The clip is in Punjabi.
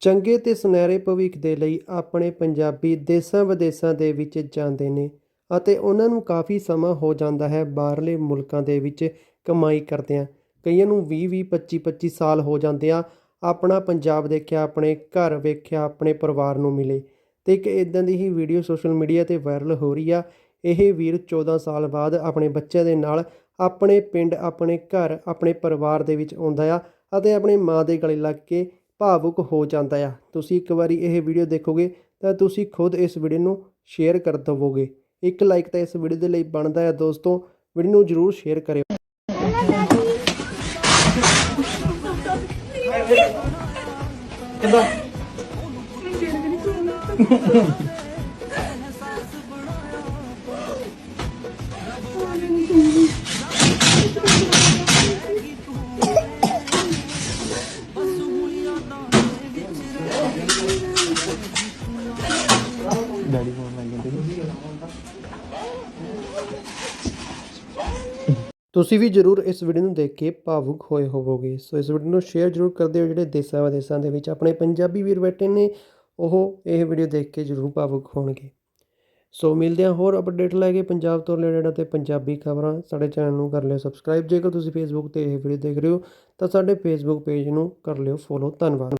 ਚੰਗੇ ਤੇ ਸੁਨਹਿਰੇ ਭਵਿੱਖ ਦੇ ਲਈ ਆਪਣੇ ਪੰਜਾਬੀ ਦੇਸਾਂ ਵਿਦੇਸਾਂ ਦੇ ਵਿੱਚ ਜਾਂਦੇ ਨੇ ਅਤੇ ਉਹਨਾਂ ਨੂੰ ਕਾਫੀ ਸਮਾਂ ਹੋ ਜਾਂਦਾ ਹੈ ਬਾਹਰਲੇ ਮੁਲਕਾਂ ਦੇ ਵਿੱਚ ਕਮਾਈ ਕਰਦਿਆਂ। ਕਈਆਂ ਨੂੰ 20 20 25 25 ਸਾਲ ਹੋ ਜਾਂਦੇ ਆ। ਆਪਣਾ ਪੰਜਾਬ ਦੇਖਿਆ, ਆਪਣੇ ਘਰ ਵੇਖਿਆ, ਆਪਣੇ ਪਰਿਵਾਰ ਨੂੰ ਮਿਲੇ। ਤੇ ਇੱਕ ਇਦਾਂ ਦੀ ਹੀ ਵੀਡੀਓ ਸੋਸ਼ਲ ਮੀਡੀਆ ਤੇ ਵਾਇਰਲ ਹੋ ਰਹੀ ਆ। ਇਹ ਵੀਰ 14 ਸਾਲ ਬਾਅਦ ਆਪਣੇ ਬੱਚਿਆਂ ਦੇ ਨਾਲ ਆਪਣੇ ਪਿੰਡ, ਆਪਣੇ ਘਰ, ਆਪਣੇ ਪਰਿਵਾਰ ਦੇ ਵਿੱਚ ਆਉਂਦਾ ਆ ਅਤੇ ਆਪਣੇ ਮਾਂ ਦੇ ਗਲੇ ਲੱਗ ਕੇ ਭਾਵੁਕ ਹੋ ਜਾਂਦਾ ਆ। ਤੁਸੀਂ ਇੱਕ ਵਾਰੀ ਇਹ ਵੀਡੀਓ ਦੇਖੋਗੇ ਤਾਂ ਤੁਸੀਂ ਖੁਦ ਇਸ ਵੀਡੀਓ ਨੂੰ ਸ਼ੇਅਰ ਕਰ ਦਵੋਗੇ। ਇੱਕ ਲਾਈਕ ਤਾਂ ਇਸ ਵੀਡੀਓ ਦੇ ਲਈ ਬਣਦਾ ਆ ਦੋਸਤੋ। ਵੀਡੀਓ ਨੂੰ ਜਰੂਰ ਸ਼ੇਅਰ ਕਰਿਓ। ਕਿੱਦਾਂ? ਡੈਡੀ ਫੋਨ ਲਾਈ ਜਾਂਦੇ ਸੀ ਤੁਸੀਂ ਵੀ ਜਰੂਰ ਇਸ ਵੀਡੀਓ ਨੂੰ ਦੇਖ ਕੇ ਭਾਵੁਕ ਹੋਏ ਹੋਵੋਗੇ। ਸੋ ਇਸ ਵੀਡੀਓ ਨੂੰ ਸ਼ੇਅਰ ਜਰੂਰ ਕਰ ਦਿਓ, ਜਿਹੜੇ ਦੇਸਾਂ ਵਿਦੇਸਾਂ ਦੇ ਵਿੱਚ ਆਪਣੇ ਪੰਜਾਬੀ ਵੀਰ ਬੈਠੇ ਨੇ, ਉਹ ਇਹ ਵੀਡੀਓ ਦੇਖ ਕੇ ਜਰੂਰ ਭਾਵੁਕ ਹੋਣਗੇ। ਸੋ ਮਿਲਦੇ ਹਾਂ ਹੋਰ ਅਪਡੇਟ ਲੈ ਕੇ ਪੰਜਾਬ ਤੋਂ ਰਿਲੇਟਡ ਅਤੇ ਪੰਜਾਬੀ ਖਬਰਾਂ। ਸਾਡੇ ਚੈਨਲ ਨੂੰ ਕਰ ਲਿਓ ਸਬਸਕ੍ਰਾਈਬ ਜੇਕਰ ਤੁਸੀਂ ਫੇਸਬੁੱਕ ਤੇ ਇਹ ਵੀਡੀਓ ਦੇਖ ਰਹੇ ਹੋ, ਤਾਂ ਸਾਡੇ ਫੇਸਬੁੱਕ ਪੇਜ ਨੂੰ ਕਰ ਲਿਓ ਫੋਲੋ ਧੰਨਵਾਦ।